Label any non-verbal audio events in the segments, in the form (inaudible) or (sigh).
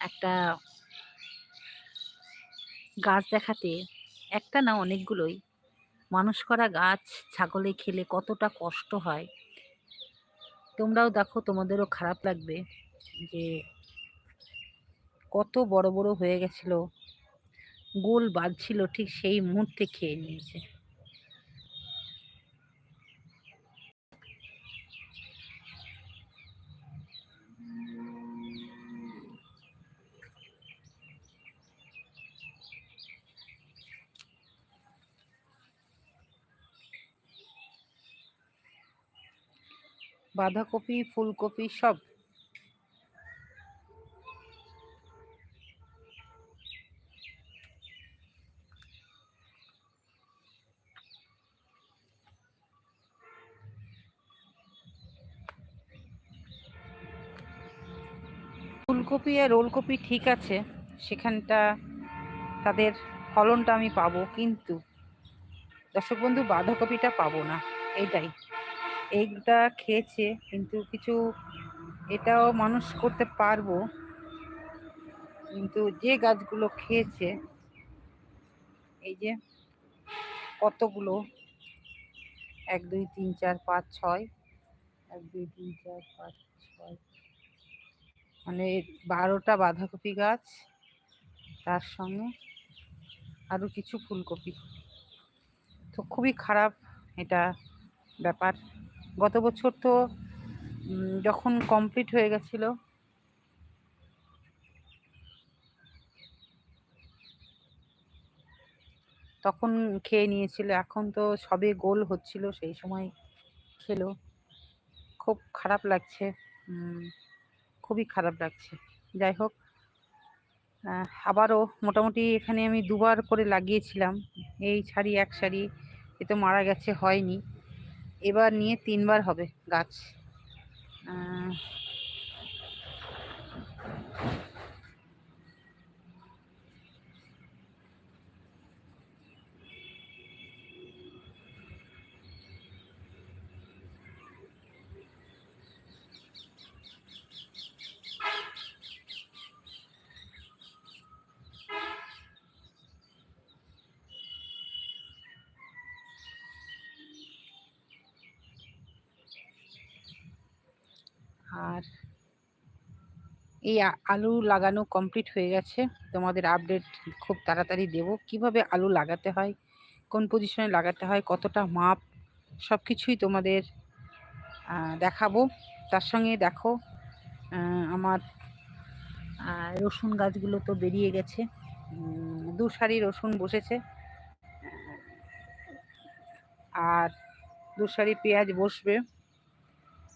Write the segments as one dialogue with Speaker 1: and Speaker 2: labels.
Speaker 1: একটা গাছ দেখাতে, একটা না অনেকগুলোই। মানুষ করা গাছ ছাগলে খেলে কতটা কষ্ট হয়। তোমরাও দেখো, তোমাদেরও খারাপ লাগবে যে কত বড় বড় হয়ে গেছিল। গোল বাঁধছিল, ঠিক সেই মুহূর্তে খেয়ে নিয়েছে। বাঁধাকপি, ফুলকপি সব। ফুলকপি আর ওলকপি ঠিক আছে, সেখানটা তাদের ফলনটা আমি পাবো, কিন্তু দর্শক বন্ধু, বাঁধাকপিটা পাবো না এইটাই এইটা খেয়েছে, কিন্তু কিছু এটাও মানুষ করতে পারব। কিন্তু যে গাছগুলো খেয়েছে, এই যে কতগুলো? এক, দুই, তিন, চার, পাঁচ, ছয়। এক, দুই, তিন, চার, পাঁচ, ছয়। মানে বারোটা বাঁধাকপি গাছ, তার সঙ্গে আরও কিছু ফুলকপি। তো খুবই খারাপ এটা ব্যাপার। গত বছর তো যখন কমপ্লিট হয়ে গেছিল, তখন খেয়ে নিয়েছিল। এখন তো সবে গোল হচ্ছিল, সেই সময় খেলো। খুব খারাপ লাগছে খুবই খারাপ লাগছে। যাই হোক আবারও মোটামুটি এখানে আমি দুবার করে লাগিয়েছিলাম। এই শাড়ি, এক শাড়ি, এ তো মারা গেছে, হয়নি। এবার নিয়ে তিনবার হবে গাছ। আর এই আলু লাগানো কমপ্লিট হয়ে গেছে। তোমাদের আপডেট খুব তাড়াতাড়ি দেব। কীভাবে আলু লাগাতে হয়, কোন পজিশনে লাগাতে হয়, কতটা মাপ সব কিছুই তোমাদের দেখাবো। তার সঙ্গে দেখো আমার রসুন গাছগুলো তো বেরিয়ে গেছে। দু সারি রসুন বসেছে। আর দু সারি পেঁয়াজ বসবে।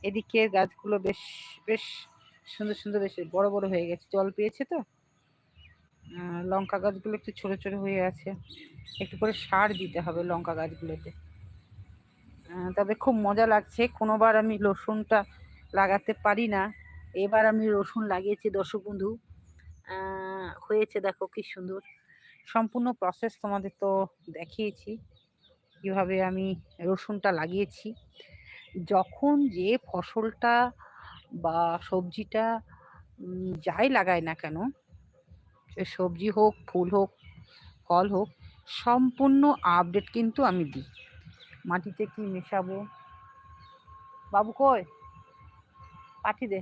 Speaker 1: এদিকে গাছগুলো বেশ বেশ সুন্দর সুন্দর বেশ বড় বড় হয়ে গেছে, জল পেয়েছে তো। লঙ্কা গাছগুলো একটু ছোট ছোট হয়ে আছে। একটু করে সার দিতে হবে লঙ্কা গাছগুলোতে। তবে খুব মজা লাগছে, কোনোবার আমি রসুনটা লাগাতে পারি না। এবার আমি রসুন লাগিয়েছি, দর্শক বন্ধু। হয়েছে, দেখো কি সুন্দর। সম্পূর্ণ প্রসেস তোমাদের তো দেখিয়েছি। কীভাবে আমি রসুনটা লাগিয়েছি। যখন যে ফসলটা বা সবজিটা যাই লাগায় না কেন, সে সবজি হোক, ফুল হোক, ফল হোক, সম্পূর্ণ আপডেট কিন্তু আমি দিই। মাটিতে কি মেশাবো? বাবু কই? পাঠি দে।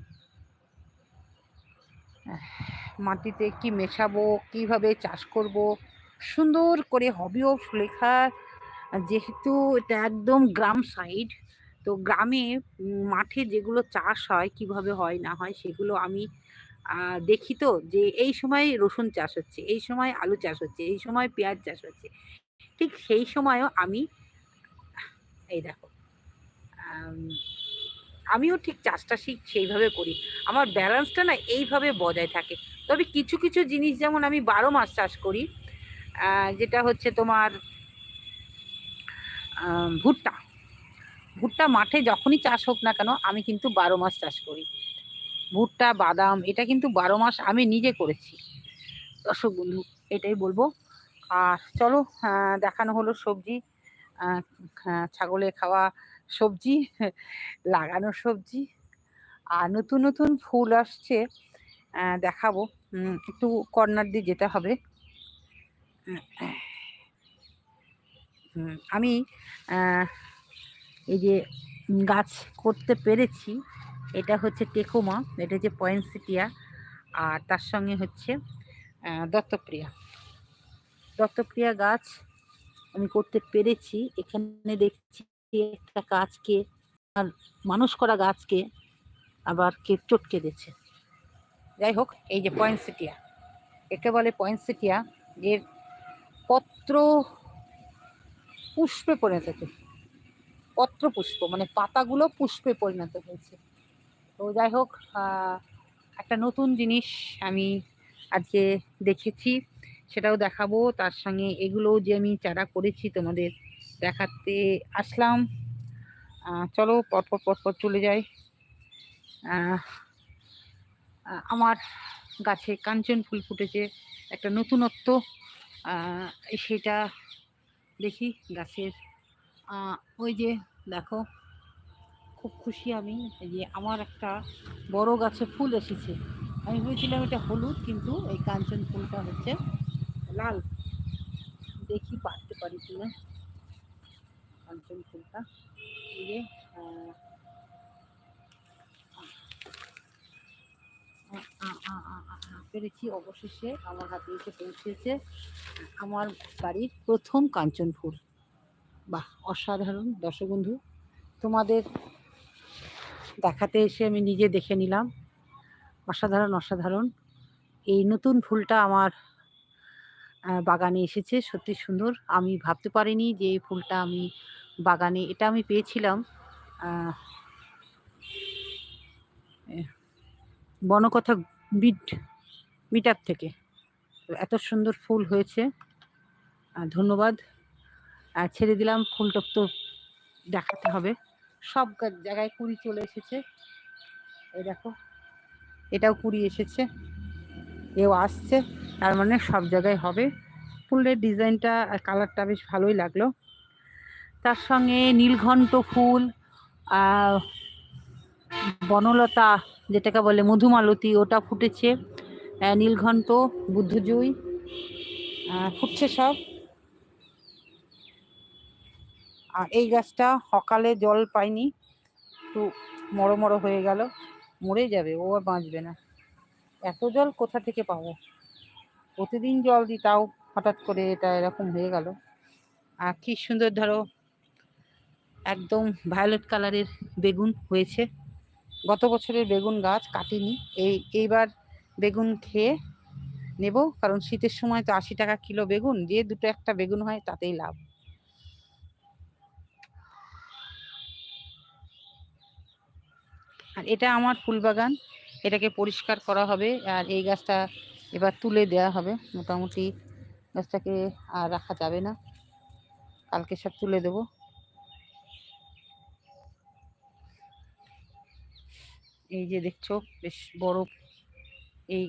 Speaker 1: মাটিতে কি মেশাবো? কীভাবে চাষ করব? সুন্দর করে হবি অফ লেখা যেহেতু এটা একদম গ্রাম সাইড তো গ্রামে মাঠে যেগুলো চাষ হয়, কীভাবে হয়, না হয়, সেগুলো আমি দেখি তো যে এই সময় রসুন চাষ হচ্ছে, এই সময় আলু চাষ হচ্ছে, এই সময় পেঁয়াজ চাষ হচ্ছে। ঠিক সেই সময়ও আমি, এই দেখো আমিও ঠিক চাষটা শিখ সেইভাবে করি। আমার ব্যালেন্সটা না এইভাবে বজায় থাকে। তবে কিছু কিছু জিনিস যেমন আমি বারো মাস চাষ করি যেটা হচ্ছে তোমার ভুট্টা। ভুট্টা মাঠে যখনই চাষ হোক না কেন, আমি কিন্তু বারো মাস চাষ করি। ভুট্টা, বাদাম, এটা কিন্তু বারো মাস আমি নিজে করেছি। দর্শক বন্ধু, এটাই বলব। আর চলো দেখানো হলো সবজি। ছাগলে খাওয়া সবজি, লাগানো সবজি। আর নতুন নতুন ফুল আসছে দেখাবো। একটু কর্নার দিয়ে যেতে হবে। আমি এই যে গাছ করতে পেরেছি, এটা হচ্ছে টেকোমা, এটা হচ্ছে পয়েন্সিটিয়া আর তার সঙ্গে হচ্ছে দত্তপ্রিয়া। দত্তপ্রিয়া গাছ আমি করতে পেরেছি, এখানে দেখছি একটা গাছকে, আর মানুষ করা গাছকে আবার কে চটকে দিচ্ছে যাই হোক, এই যে পয়েন্সিটিয়া একে বলে পয়েন্সিটিয়া এর পত্র পুষ্পে পরিণত হয়েছে পত্র পুষ্প মানে পাতাগুলো পুষ্পে পরিণত হয়েছে। তো যাই হোক একটা নতুন জিনিস আমি আজকে দেখেছি, সেটাও দেখাবো। তার সঙ্গে এগুলো যে আমি চারা করেছি তোমাদের দেখাতে আসলাম। চলো পরপর পরপর চলে যাই। আমার গাছে কাঞ্চন ফুল ফুটেছে, একটা নতুনত্ব। সেটা দেখি গাছের। ওই যে দেখো খুব খুশি আমি যে আমার একটা বড় গাছে ফুল এসেছে। আমি ভেবেছিলাম এটা হলুদ কিন্তু এই কাঞ্চন ফুলটা হচ্ছে লাল। দেখি পারতে পারি কিনা কাঞ্চন ফুলটা। এই যে আহ, আ- আ- আ- আ- আ- আ- পেরেছি অবশেষে আমার হাতে এসে পৌঁছেছে আমার বাড়ির প্রথম কাঞ্চন ফুল। বাহ, অসাধারণ। দর্শক বন্ধু, তোমাদের দেখাতে এসে আমি নিজে দেখে নিলাম। অসাধারণ অসাধারণ। এই নতুন ফুলটা আমার বাগানে এসেছে, সত্যি সুন্দর। আমি ভাবতে পারিনি যে এই ফুলটা আমি বাগানে, এটা আমি পেয়েছিলাম বনকথা বিট মিট থেকে। এত সুন্দর ফুল হয়েছে। ধন্যবাদ। আর ছেড়ে দিলাম ফুলটা তো দেখাতে হবে। সব জায়গায় কুড়ি চলে এসেছে। এই দেখো, এটাও কুড়ি এসেছে। এও আসছে, তার মানে সব জায়গায় হবে। ফুলের ডিজাইনটা আর কালারটা বেশ ভালোই লাগল। তার সঙ্গে নীলঘণ্ট ফুল বনলতা, যেটাকে বলে মধুমালতী, ওটা ফুটেছে। নীলঘণ্ট বুদ্ধজুই ফুটছে সব। আর এই গাছটা সকালে জল পাইনি, একটু মরো মরো হয়ে গেল, মরে যাবে, ও আর বাঁচবে না। এত জল কোথা থেকে পাবো? প্রতিদিন জল দিই তাও হঠাৎ করে এটা এরকম হয়ে গেল। আর কি সুন্দর ধরো, একদম ভায়োলেট কালারের বেগুন হয়েছে। গত বছরের বেগুন গাছ কাটিনি, এই, এইবার বেগুন খেয়ে নেব, কারণ শীতের সময় তো আশি টাকা কিলো বেগুন, যে দুটো একটা বেগুন হয় তাতেই লাভ। আর এটা আমার ফুল বাগান এটাকে পরিষ্কার করা হবে আর এই গাছটা এবার তুলে দেওয়া হবে। মোটামুটি গাছটাকে আর রাখা যাবে না। কালকে সব তুলে দেব। এই যে দেখছ, বেশ বড় এই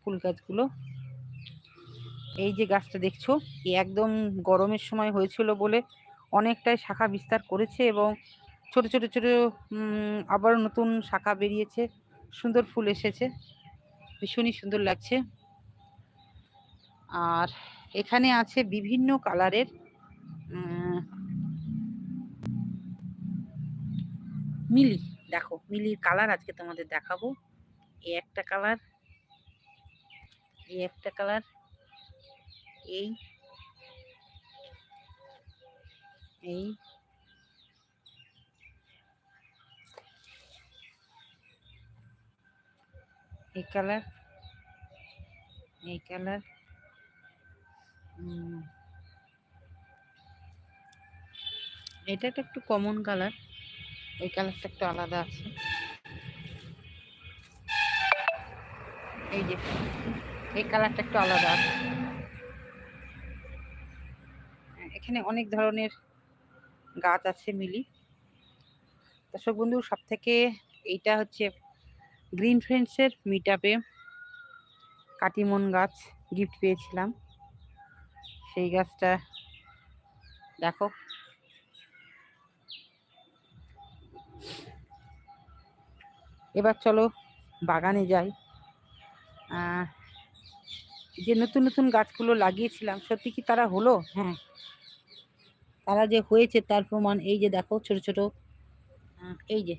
Speaker 1: ফুল গাছগুলো। এই যে গাছটা দেখছ একদম গরমের সময় হয়েছিল বলে অনেকটাই শাখা বিস্তার করেছে এবং ছোট ছোট ছোট আবার নতুন শাখা বেরিয়েছে। সুন্দর ফুল এসেছে। ভীষণই সুন্দর লাগছে। আর এখানে আছে বিভিন্ন কালারের মিলি। দেখো, মিলির কালার আজকে তোমাদের দেখাবো। এই একটা কালার, এই একটা কালার, এই এই এই কালার এই কালার। এটা একটা একটু কমন কালার এই কালারটা একটু আলাদা আছে। এই যে, এই কালারটা একটু আলাদা আছে। এখানে অনেক ধরনের গাছ আছে মিলি। দর্শক বন্ধু সব থেকে এইটা হচ্ছে গ্রিন ফ্রেন্ডসের মিট আপে কাটিমন গাছ গিফট পেয়েছিলাম। সেই গাছটা দেখো। এবার চলো বাগানে যাই। যে নতুন নতুন গাছগুলো লাগিয়েছিলাম, সত্যি কি তারা হলো? হ্যাঁ। তারা যে হয়েছে তার প্রমাণ এই যে দেখো, ছোট ছোট। এই যে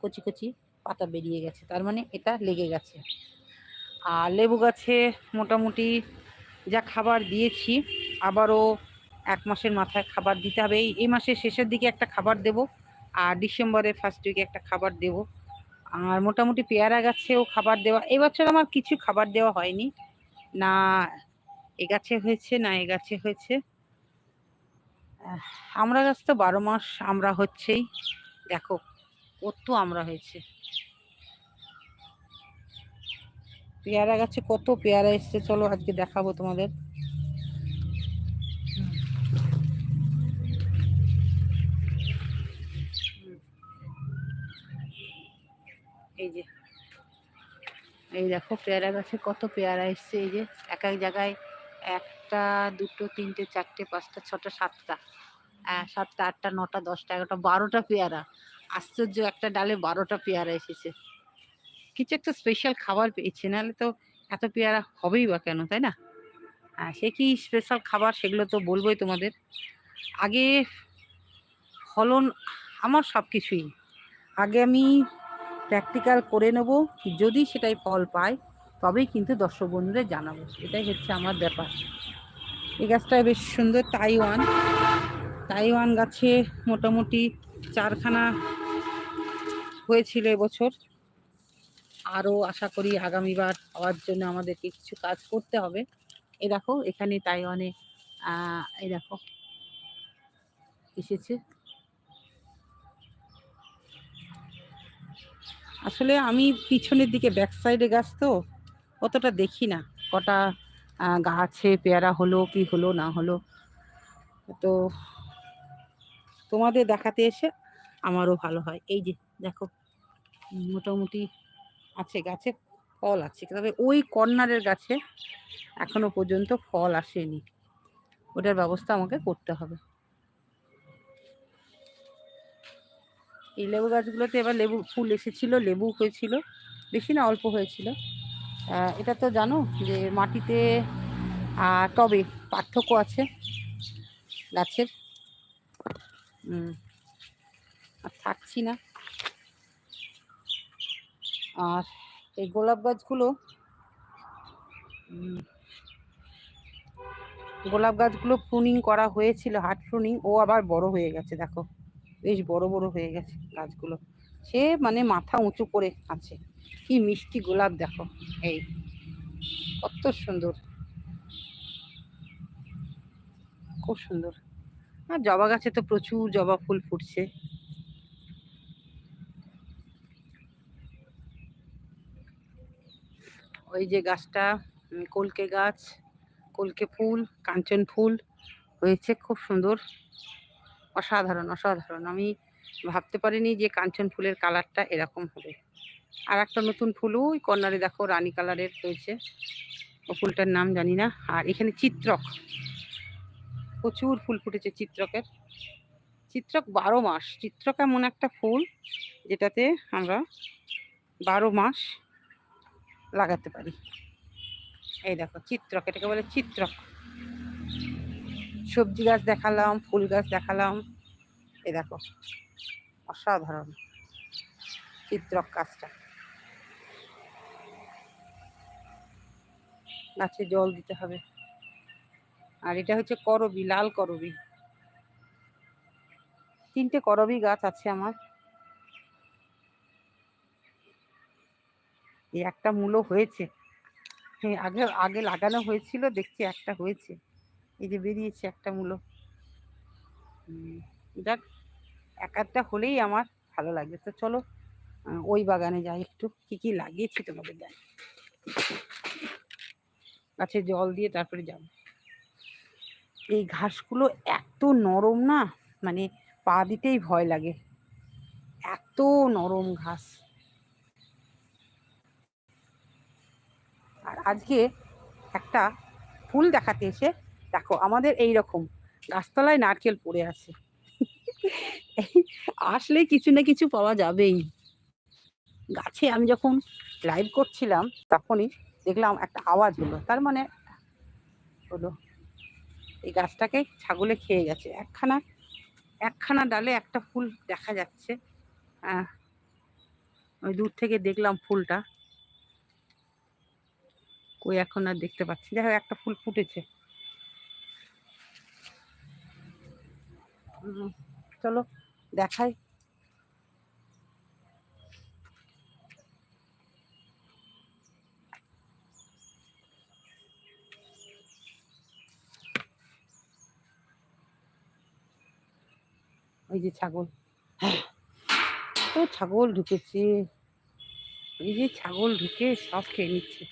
Speaker 1: কচি কচি। পাতা বেরিয়ে গেছে, তার মানে এটা লেগে গেছে। আর লেবু গাছে মোটামুটি যা খাবার দিয়েছি, আবারও এক মাসের মাথায় খাবার দিতে হবে। এই এই মাসের শেষের দিকে একটা খাবার দেব, আর ডিসেম্বরের ফার্স্ট উইকে একটা খাবার দেব। আর মোটামুটি পেয়ারা গাছেও খাবার দেওয়া এবছর আমার কিছু খাবার দেওয়া হয়নি। না, এ গাছে হয়েছে, না এ গাছে হয়েছে। আমরা গাছ তো বারো মাস আমরা হচ্ছেই। দেখো, কত আমরা হয়েছে। পেয়ারা গাছে কত পেয়ারা এসছে, চলো আজকে দেখাবো তোমাদের। এই যে, এই দেখো পেয়ারা গাছে কত পেয়ারা এসছে, এই যে এক এক জায়গায় একটা, দুটো, তিনটে, চারটে, পাঁচটা, ছটা, সাতটা। সাতটা, আটটা, নটা, দশটা, এগারোটা, বারোটা পেয়ারা। আশ্চর্য, একটা ডালে বারোটা পেয়ারা এসেছে। কিছু একটা স্পেশাল খাবার পেয়েছি, নাহলে তো এত পেয়ারা হবেই বা কেন, তাই না? হ্যাঁ সে কি স্পেশাল খাবার সেগুলো তো বলবোই তোমাদের। আগে ফলন আমার সব কিছুই আগে আমি প্র্যাকটিক্যাল করে নেব, যদি সেটাই ফল পাই, তবেই কিন্তু দর্শক বন্ধুদের জানাব। এটাই হচ্ছে আমার ব্যাপার। এই গাছটা বেশ সুন্দর তাইওয়ান তাইওয়ান গাছে মোটামুটি চারখানা হয়েছিল এবছর। আরও আশা করি আগামীবার হওয়ার জন্য আমাদেরকে কিছু কাজ করতে হবে। এই দেখো, এখানে তাইওয়ানে এই দেখো, এসেছে। আসলে আমি পিছনের দিকে ব্যাক সাইডে গাছ তো, অতটা দেখি না। কটা গাছে পেয়ারা হলো, কি হলো, না হলো। তো তোমাদের দেখাতে এসে আমারও ভালো হয়। এই যে, দেখো, মোটামুটি আছে গাছে ফল আছে, তবে ওই কর্নারের গাছে এখনও পর্যন্ত ফল আসেনি। ওটার ব্যবস্থা আমাকে করতে হবে। এই লেবু গাছগুলোতে এবার লেবু, ফুল এসেছিল, লেবু হয়েছিল, বেশি না, অল্প হয়েছিল। এটা তো জানো যে মাটিতে টবে পার্থক্য আছে গাছের। আর থাকছি না। আর এই গোলাপ গাছগুলো গোলাপ গাছগুলো প্রুনিং করা হয়েছিল হার্ড প্রুনিং ও আবার বড় হয়ে গেছে, দেখো। বেশ বড় বড় হয়ে গেছে গাছগুলো। সে মানে মাথা উঁচু করে আছে। কি মিষ্টি গোলাপ, দেখো। এই, কত সুন্দর। খুব সুন্দর। আর জবা গাছে তো প্রচুর জবা ফুল ফুটছে। ওই যে গাছটা কলকে গাছ, কলকে ফুল, কাঞ্চন ফুল হয়েছে খুব সুন্দর। অসাধারণ অসাধারণ। আমি ভাবতে পারিনি যে কাঞ্চন ফুলের কালারটা এরকম হবে। আর একটা নতুন ফুলও ওই কর্নারে দেখো রানী কালারের হয়েছে। ও ফুলটার নাম জানি না। আর এখানে চিত্রক। প্রচুর ফুল ফুটেছে চিত্রকের। চিত্রক বারো মাস। চিত্রক এমন একটা ফুল যেটাতে আমরা বারো মাস লাগাতে পারি। এই দেখো, চিত্রক, এটাকে বলে চিত্রক। সবজি গাছ দেখালাম, ফুল গাছ দেখালাম। এই দেখো, অসাধারণ চিত্রক গাছটা গাছে জল দিতে হবে। আর এটা হচ্ছে করবি, লাল করবি। তিনটে করবি গাছ আছে আমার। এই একটা মূলো হয়েছে। হ্যাঁ আগে আগে লাগানো হয়েছিল, দেখছি একটা হয়েছে। এই যে বেরিয়েছে একটা মূলো। যাক, এক একটা হলেই আমার ভালো লাগে। তো চলো ওই বাগানে যাই একটু, কি কি লাগিয়েছি তোমাদের দেখ। গাছে জল দিয়ে তারপরে যাব। এই ঘাসগুলো এত নরম না মানে পা দিতেই ভয় লাগে। এত নরম ঘাস। আর আজকে একটা ফুল দেখাতে এসে দেখো আমাদের এই রকম গাছতলায় নারকেল পড়ে আছে। আসলে কিছু না কিছু পাওয়া যাবেই। গাছে আমি যখন লাইভ করছিলাম তখনই দেখলাম একটা আওয়াজ হলো। তার মানে হলো এই গাছটাকে ছাগলে খেয়ে গেছে। একখানা একখানা ডালে একটা ফুল দেখা যাচ্ছে। আহ, ওই দূর থেকে দেখলাম ফুলটা। কই এখন আর দেখতে পাচ্ছি দেখো একটা ফুল ফুটেছে। চলো, দেখাই। ওই যে ছাগল। তো ছাগল ঢুকেছে। এই যে ছাগল ঢুকে সব খেয়ে নিচ্ছে।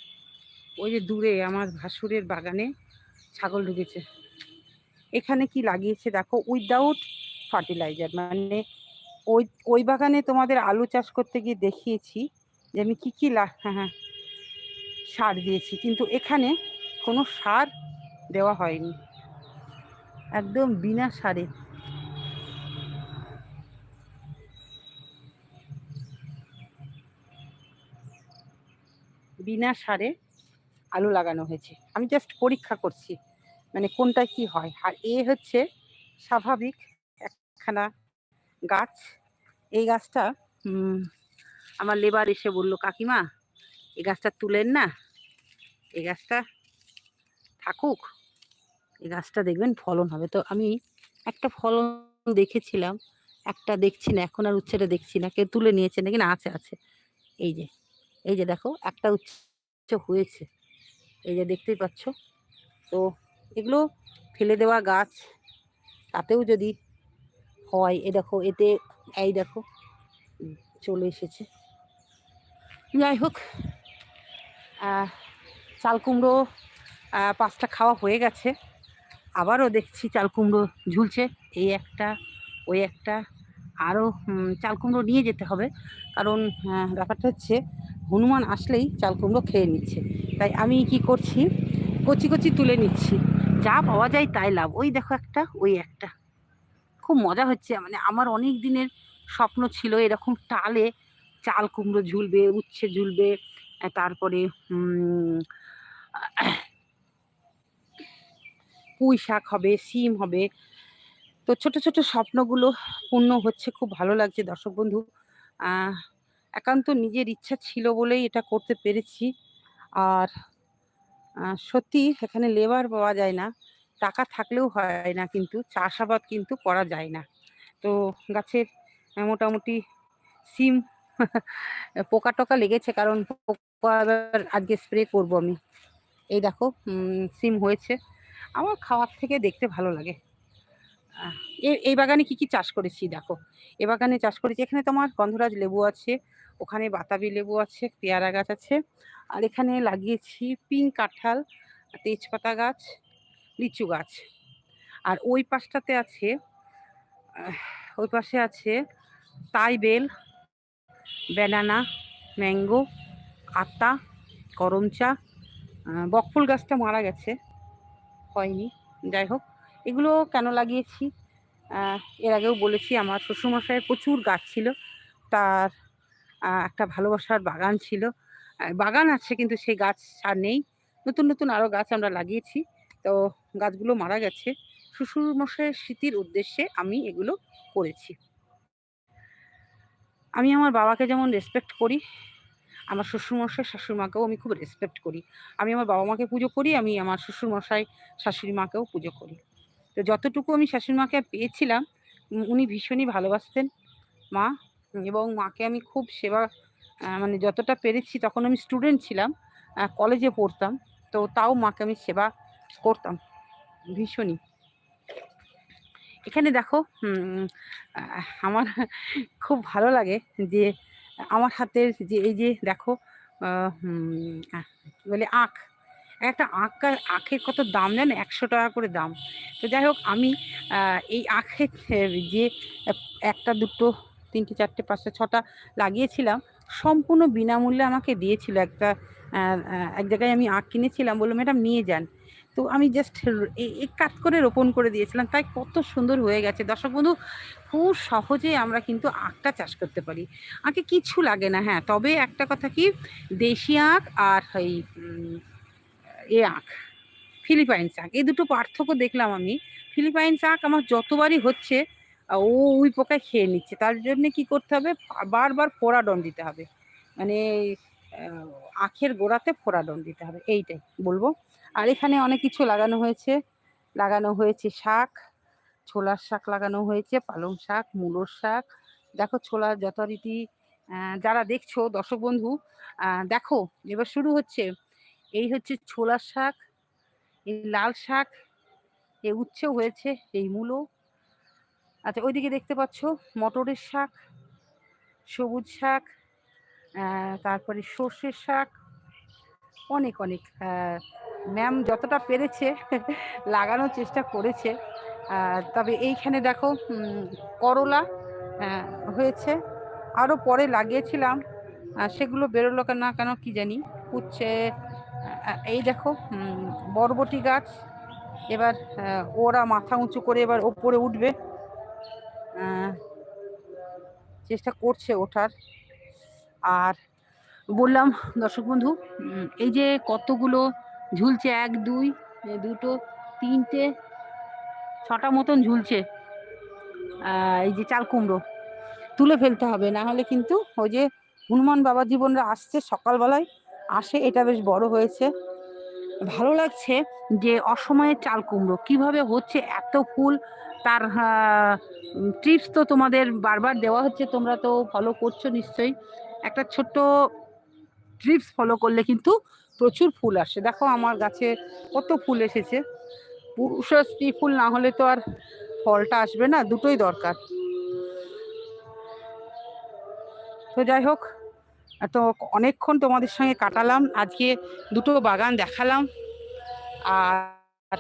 Speaker 1: ওই যে দূরে আমার ভাসুরের বাগানে ছাগল ঢুকেছে। এখানে কি লাগিয়েছে দেখো উইদাউট ফার্টিলাইজার মানে ওই ওই বাগানে তোমাদের আলু চাষ করতে গিয়ে দেখিয়েছি যে আমি কী কী লা হ্যাঁ হ্যাঁ সার দিয়েছি, কিন্তু এখানে কোনো সার দেওয়া হয়নি। একদম বিনা সারে। বিনা সারে আলু লাগানো হয়েছে। আমি জাস্ট পরীক্ষা করছি মানে কোনটা কি হয়? আর এ হচ্ছে স্বাভাবিক একখানা গাছ। এই গাছটা আমার লেবার এসে বলল, কাকিমা এই গাছটা তুলেন না। এই গাছটা থাকুক। এই গাছটা দেখবেন ফলন হবে। তো আমি একটা ফলন দেখেছিলাম, একটা দেখছি না, এখন আর উচ্ছেটা দেখছি না। কেউ তুলে নিয়েছে নাকি? না, আছে আছে। এই যে এই যে দেখো, একটা উচ্ছে হয়েছে। এই যে দেখতেই পাচ্ছ। তো এগুলো ফেলে দেওয়া গাছ, তাতেও যদি হয়, এ দেখো, এতে এই দেখো, চলে এসেছে। যাই হোক চাল কুমড়ো পাঁচটা খাওয়া হয়ে গেছে। আবারও দেখছি চাল কুমড়ো ঝুলছে। এই একটা, ওই একটা। আরও চাল কুমড়ো নিয়ে যেতে হবে। কারণ ব্যাপারটা হচ্ছে হনুমান আসলেই চাল কুমড়ো খেয়ে নিচ্ছে। তাই আমি কি করছি? কচি কচি তুলে নিচ্ছি। যা পাওয়া যায় তাই লাভ। ওই দেখো একটা, ওই একটা। খুব মজা হচ্ছে। মানে আমার অনেক দিনের স্বপ্ন ছিল এরকম টালে চাল কুমড়ো ঝুলবে, উচ্ছে ঝুলবে তারপরে পুঁই শাক হবে সিম হবে। তো ছোট ছোট স্বপ্নগুলো পূর্ণ হচ্ছে। খুব ভালো লাগছে দর্শক বন্ধু। একান্ত নিজের ইচ্ছা ছিল বলেই এটা করতে পেরেছি। আর সত্যি এখানে লেবার পাওয়া যায় না। টাকা থাকলেও হয় না কিন্তু, চাষাবাদ কিন্তু করা যায় না। তো গাছের মোটামুটি সিম, (laughs) পোকা টোকা লেগেছে কারণ পোকা আজকে স্প্রে করব আমি। এই দেখো সিম হয়েছে। আমার খাওয়ার থেকে দেখতে ভালো লাগে। এই বাগানে কি কি চাষ করেছি দেখো। এ বাগানে চাষ করেছি। এখানে তোমার গন্ধরাজ লেবু আছে ওখানে বাতাবি লেবু আছে, পেয়ারা গাছ আছে, আর এখানে লাগিয়েছি পিঙ্ক কাঁঠাল, তেজপাতা গাছ, লিচু গাছ। আর ওই পাশটাতে আছে ওই পাশে আছে তাই বেল, ব্যানানা, ম্যাঙ্গো, আতা করমচা বকফুল গাছটা মারা গেছে, হয়নি। যাই হোক, এগুলো কেন লাগিয়েছি? এর আগেও বলেছি, আমার শ্বশুরমশাইয়ের প্রচুর গাছ ছিল, তার একটা ভালোবাসার বাগান ছিল। বাগান আছে কিন্তু সেই গাছ আর নেই। নতুন নতুন আরও গাছ আমরা লাগিয়েছি। তো গাছগুলো মারা গেছে। শ্বশুরমশাইয়ের স্মৃতির উদ্দেশ্যে আমি এগুলো করেছি। আমি আমার বাবাকে যেমন রেসপেক্ট করি, আমার শ্বশুরমশাই শাশুড়িমাকেও আমি খুব রেসপেক্ট করি। আমি আমার বাবা মাকে পুজো করি, আমি আমার শ্বশুরমশাই শাশুড়ি মাকেও পুজো করি। তো যতটুকু আমি শাশুড়ি মাকে পেয়েছিলাম, উনি ভীষণই ভালোবাসতেন। মা এবং মাকে আমি খুব সেবা মানে যতটা পেরেছি তখন আমি স্টুডেন্ট ছিলাম কলেজে পড়তাম, তো তাও মাকে আমি সেবা করতাম, ভীষণই। এখানে দেখো আমার খুব ভালো লাগে যে আমার হাতের যে এই যে দেখো বলে আখ, একটা গা- আখের কত দাম জানো? একশো টাকা করে দাম। তো যাই হোক, আমি এই আখের যে একটা দুটো তিনটে, চারটে, পাঁচটা, ছটা লাগিয়েছিলাম। সম্পূর্ণ বিনামূল্যে আমাকে দিয়েছিল একটা এক জায়গায় আমি আখ কিনেছিলাম বলল ম্যাডাম নিয়ে যান। তো আমি জাস্ট কাট করে রোপণ করে দিয়েছিলাম। তাই কত সুন্দর হয়ে গেছে। দর্শক বন্ধু, খুব সহজে আমরা কিন্তু আখটা চাষ করতে পারি। আঁকে কিছু লাগে না হ্যাঁ। তবে একটা কথা কি, দেশি আখ আর এই এ আখ, ফিলিপাইন্স আখ, এই দুটো পার্থক্য দেখলাম আমি। ফিলিপাইন্স আখ আমার যতবারই হচ্ছে ও উই পোকায় খেয়ে নিচ্ছে। তার জন্য কি করতে হবে? বারবার ফোড়াডন দিতে হবে। মানে আখের গোড়াতে ফোড়াডন দিতে হবে। এইটাই বলব। আর এখানে অনেক কিছু লাগানো হয়েছে। লাগানো হয়েছে শাক, ছোলার শাক লাগানো হয়েছে, পালং শাক, মূলোর শাক। দেখো ছোলার যথারীতি যারা দেখছ, দর্শক বন্ধু দেখো, এবার শুরু হচ্ছে। এই হচ্ছে ছোলার শাক, এই লাল শাক এই উচ্ছেও হয়েছে, এই মূলো। আচ্ছা ওইদিকে দেখতে পাচ্ছ মটরের শাক, সবুজ শাক তারপরে সর্ষের শাক, অনেক অনেক ম্যাম যতটা পেরেছে (laughs) লাগানোর চেষ্টা করেছে। তবে এইখানে দেখো করলা হয়েছে। আরও পরে লাগিয়েছিলাম সেগুলো বেরোলো না কেন কি জানি উচ্ছে এই দেখো বরবটি গাছ, এবার ওরা মাথা উঁচু করে এবার ওপরে উঠবে। চেষ্টা করছে ওঠার। আর বললাম, দর্শক বন্ধু এই যে কতগুলো ঝুলছে, এক, দুই দুটো, তিনটে, ছটা মতন ঝুলছে এই যে চাল কুমড়ো, তুলে ফেলতে হবে। না হলে কিন্তু ওই যে হনুমান বাবা জীবনরা আসছে সকালবেলায়, আসে, এটা বেশ বড় হয়েছে। ভালো লাগছে যে অসময়ে চাল কুমড়ো, কীভাবে হচ্ছে, এত ফুল তার টিপস তো তোমাদের বারবার দেওয়া হচ্ছে, তোমরা তো ফলো করছ নিশ্চয়ই। একটা ছোট্ট ট্রিপস ফলো করলে কিন্তু প্রচুর ফুল আসে। দেখো আমার গাছে কত ফুল এসেছে। পুরুষ আর স্ত্রী ফুল না হলে তো আর ফলটা আসবে না, দুটোই দরকার। তো যাই হোক তো অনেকক্ষণ তোমাদের সঙ্গে কাটালাম, আজকে দুটো বাগান দেখালাম। আর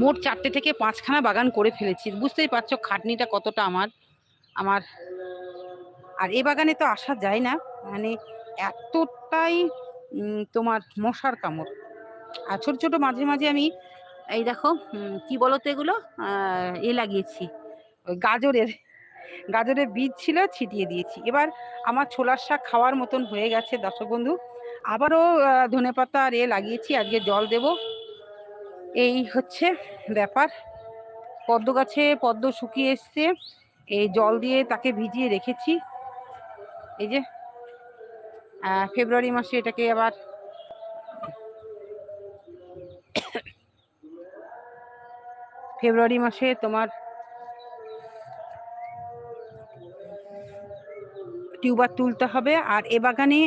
Speaker 1: মোট চারটে থেকে পাঁচখানা বাগান করে ফেলেছি। বুঝতেই পারছ খাটনিটা কতটা আমার আমার। আর এ বাগানে তো আসা যায় না মানে এতটাই তোমার মশার কামড়। আর ছোট ছোট মাঝে মাঝে আমি, এই দেখো কি বলো তো এগুলো এ লাগিয়েছি, ওই গাজরের গাজরের বীজ ছিল, ছিটিয়ে দিয়েছি। এবার আমার ছোলার শাক খাওয়ার মতন হয়ে গেছে, দর্শক বন্ধু। আবারও ধনে পাতা আর এ লাগিয়েছি, আজকে জল দেব। এই হচ্ছে ব্যাপার। পদ্ম গাছে পদ্ম শুকিয়ে এসছে। এই জল দিয়ে তাকে ভিজিয়ে রেখেছি। এই যে ফেব্রুয়ারি মাসে এটাকে আবার ফেব্রুয়ারি মাসে তোমার টিউবার তুলতে হবে। আর এ বাগানে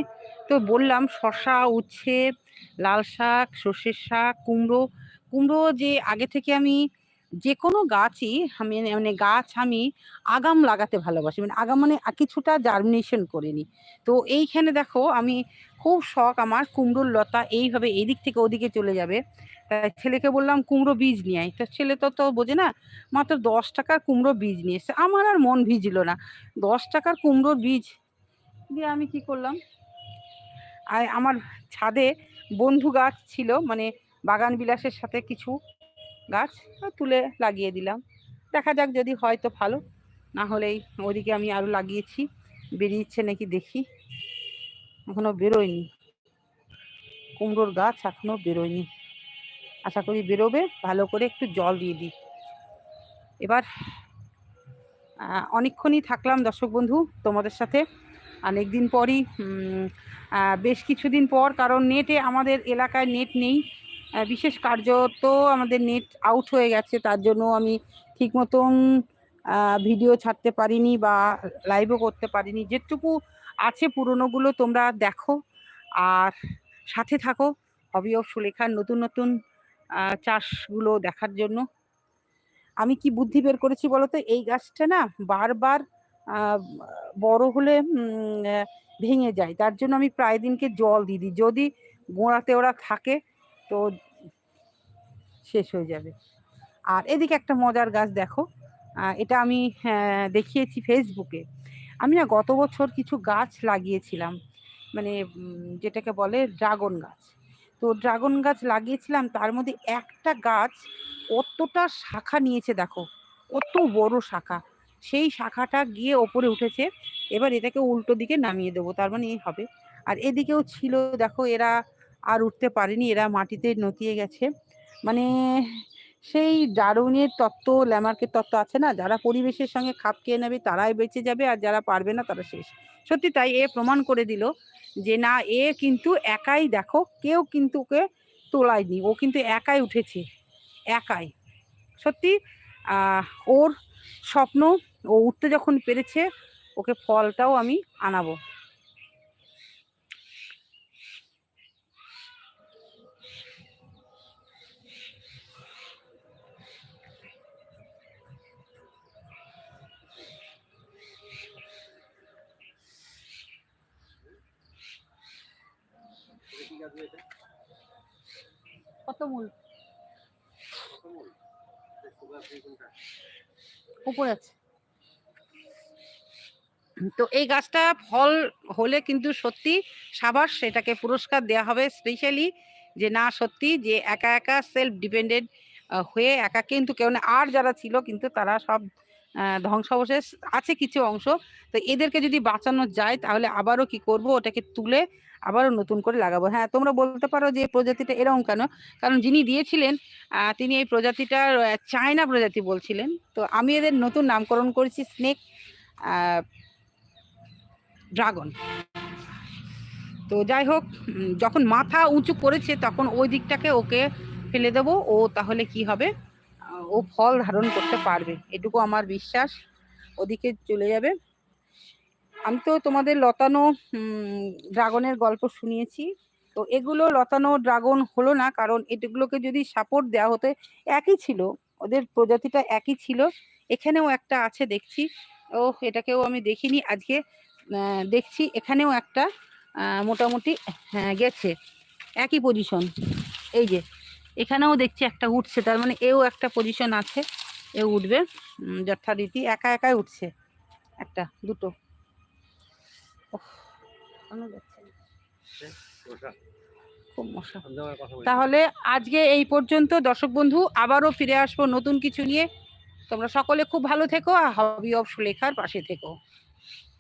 Speaker 1: তো বললাম শশা উচ্ছে, লাল শাক, সর্ষের শাক, কুমড়ো কুমড়ো যে আগে থেকে আমি যে কোনো গাছই আমি মানে গাছ আমি আগাম লাগাতে ভালোবাসি। মানে আগাম মানে কিছুটা জার্মিনেশন করে নিই তো এইখানে দেখো আমি খুব শখ আমার কুমড়োর লতা এইভাবে এদিক থেকে ওদিকে চলে যাবে। তাই ছেলেকে বললাম, কুমড়ো বীজ নিয়ে আয়। তো ছেলে তো তো বোঝে না, মাত্র দশ টাকার কুমড়ো বীজ নিয়ে এসছে। আমার আর মন ভিজলো না। দশ টাকার কুমড়োর বীজ দিয়ে আমি কি করলাম? আর আমার ছাদে বন্ধু গাছ ছিল মানে বাগান বিলাসের সাথে কিছু গাছ তুলে লাগিয়ে দিলাম। দেখা যাক যদি হয় তো ভালো। না হলেই ওদিকে আমি আরও লাগিয়েছি বেরিয়েছে নাকি দেখি। এখনও বেরোয়নি। কুমড়োর গাছ এখনও বেরোয়নি। আশা করি বেরোবে। ভালো করে একটু জল দিয়ে দিই। এবার অনেকক্ষণই থাকলাম দর্শক বন্ধু তোমাদের সাথে। অনেক দিন পরই বেশ কিছুদিন পর, কারণ নেটে আমাদের এলাকায় নেট নেই। বিশেষ কার্যত আমাদের নেট আউট হয়ে গেছে, তার জন্য আমি ঠিক মতন ভিডিও ছাড়তে পারিনি বা লাইভও করতে পারিনি। যেটুকু আছে পুরনোগুলো তোমরা দেখো আর সাথে থাকো হবি অফ সুলেখার নতুন নতুন চাষগুলো দেখার জন্য। আমি কি বুদ্ধি বের করেছি বলো তো এই গাছটা না বারবার বড় হলে ভেঙে যায়। তার জন্য আমি প্রায় দিনকে জল দিয়ে দিই। যদি গোড়াতে ওরা থাকে তো শেষ হয়ে যাবে। আর এদিকে একটা মজার গাছ দেখো। এটা আমি দেখিয়েছি ফেসবুকে। আমি না গত বছর কিছু গাছ লাগিয়েছিলাম। মানে যেটাকে বলে ড্রাগন গাছ। তো ড্রাগন গাছ লাগিয়েছিলাম, তার মধ্যে একটা গাছ কতটা শাখা নিয়েছে দেখো। কত বড় শাখা। সেই শাখাটা গিয়ে ওপরে উঠেছে। এবার এটাকে উল্টো দিকে নামিয়ে দেবো, তার মানে এই হবে। আর এদিকেও ছিল, দেখো, এরা আর উঠতে পারেনি, এরা মাটিতে নতিয়ে গেছে। মানে সেই ডারউইনের তত্ত্ব, ল্যামার্কের তত্ত্ব আছে না? যারা পরিবেশের সঙ্গে খাপ খেয়ে নেবে তারাই বেঁচে যাবে, আর যারা পারবে না তারা শেষ। সত্যি তাই এ প্রমাণ করে দিল যে না, এ কিন্তু একাই দেখো, কেউ কিন্তু ওকে তোলায়নি। ও কিন্তু একাই উঠেছে, একাই। সত্যি ওর স্বপ্ন, ও উঠতে যখন পেরেছে, ওকে ফলটাও আমি আনাবো। আছে। তো এই গাছটা ফল হলে কিন্তু সত্যি সাবাস, সেটাকে পুরস্কার দেওয়া হবে স্পেশালি যে না, সত্যি যে একা একা সেলফ ডিপেন্ডেন্ট হয়ে একা কিন্তু কেউ না। আর যারা ছিল কিন্তু তারা সব ধ্বংসাবশেষ আছে কিছু অংশ। তো এদেরকে যদি বাঁচানো যায়, তাহলে আবারও কি করব? ওটাকে তুলে আবারও নতুন করে লাগাবো। হ্যাঁ তোমরা বলতে পারো যে এই প্রজাতিটা এরকম কেন? কারণ যিনি দিয়েছিলেন তিনি এই প্রজাতিটার চায়না প্রজাতি বলছিলেন। তো আমি এদের নতুন নামকরণ করেছি, স্নেক ড্রাগন। তো যাই হোক যখন মাথা উঁচু করেছে তখন ওই দিকটাকে ওকে ফেলে দেবো। ও তাহলে কি হবে? ও ফল ধারণ করতে পারবে। এটুকু আমার বিশ্বাস। ওদিকে চলে যাবে। আমি তো তোমাদের লতানো ড্রাগনের গল্প শুনিয়েছি। তো এগুলো লতানো ড্রাগন হলো না, কারণ এগুলোকে যদি সাপোর্ট দেওয়া হতো, একই ছিল। ওদের প্রজাতিটা একই ছিল। এখানেও একটা আছে দেখছি। ও এটাকেও আমি দেখিনি আজকে। দেখছি এখানেও একটা মোটামুটি হ্যাঁ গেছে। একই পজিশন এই যে, এখানেও দেখছি একটা উঠছে। তার মানে এও একটা পজিশন আছে। এ উঠবে। যথারীতি একা একাই উঠছে। একটা, দুটো। খুব মশা। তাহলে আজকে এই পর্যন্ত দর্শক বন্ধু আবারও ফিরে আসব নতুন কিছু নিয়ে। তোমরা সকলে খুব ভালো থেকো আর হবি অফ সুলেখার পাশে থেকো।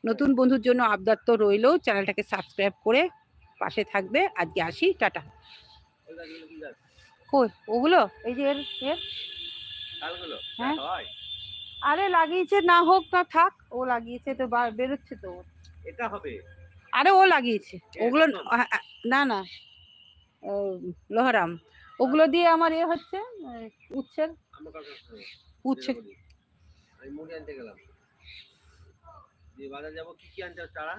Speaker 1: নতুন বন্ধুর জন্য আবদার তো রইলেও চ্যানেলটাকে সাবস্ক্রাইব করে পাশে থাকবে। আজকে আসি টাটা। কই ওগুলো? এই যে এর হ্যাঁ। আরে লাগিয়েছে না হোক না থাক। ও লাগিয়েছে তো বেরোচ্ছে তো।
Speaker 2: এটা হবে।
Speaker 1: আরে ও লাগিয়েছে। ওগুলো না না। লোহারাম। ওগুলো দিয়ে আমার এ হচ্ছে উচ্ছের
Speaker 2: উচ্ছের
Speaker 1: উচ্ছে
Speaker 2: আমি মুড়ি আনতে গেলাম। বাজার যাব কি কি আনতে চারা?